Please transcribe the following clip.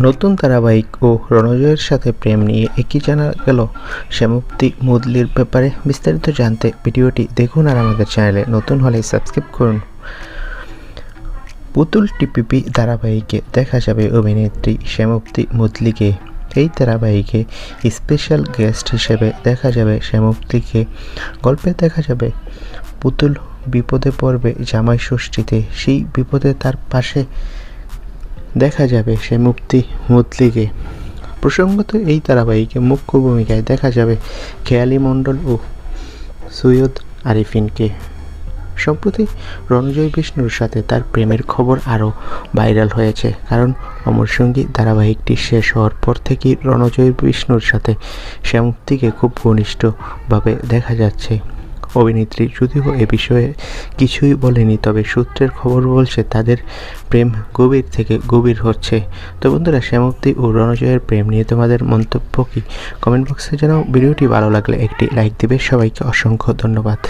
নতুন ধারাবাহিক ও রণজয়ের সাথে প্রেম নিয়ে একই জানা গেল শ্যামপ্তি মুদলির ব্যাপারে বিস্তারিত জানতে ভিডিওটি দেখুন আর আমাদের চ্যানেলে নতুন হলে সাবস্ক্রাইব করুন। পুতুল টিপিপি ধারাবাহিকে দেখা যাবে অভিনেত্রী শ্যামপ্তি মুদলিকে। এই ধারাবাহিকে স্পেশাল গেস্ট হিসেবে দেখা যাবে শ্যামপ্তিকে। গল্পে দেখা যাবে পুতুল বিপদে পড়বে জামাই ষষ্ঠীতে। সেই বিপদে তার পাশে দেখা যাবে সে মুক্তি মুতলিকে প্রসঙ্গত এই ধারাবাহিকে মুখ্য ভূমিকায় দেখা যাবে খেয়ালি মণ্ডল ও সৈয়দ আরিফিনকে। সম্প্রতি রণজয় বিষ্ণুর সাথে তার প্রেমের খবর আরও ভাইরাল হয়েছে, কারণ অমর সঙ্গী ধারাবাহিকটি শেষ হওয়ার পর থেকেই রণজয় বিষ্ণুর সাথে শ্যামুক্তিকে খুব ঘনিষ্ঠভাবে দেখা যাচ্ছে। অভিনেত্রী যদিও এ বিষয়ে কিছুই বলেনি, তবে সূত্রের খবর বলছে, তাদের প্রেম গভীর থেকে গভীর হচ্ছে। তো বন্ধুরা শ্যামপ্তি ও রণজয়ের প্রেম নিয়ে তোমাদের মন্তব্য কি? কমেন্ট বক্সে জানাও। ভিডিওটি ভালো লাগলে একটি লাইক দেবে। সবাইকে অসংখ্য ধন্যবাদ।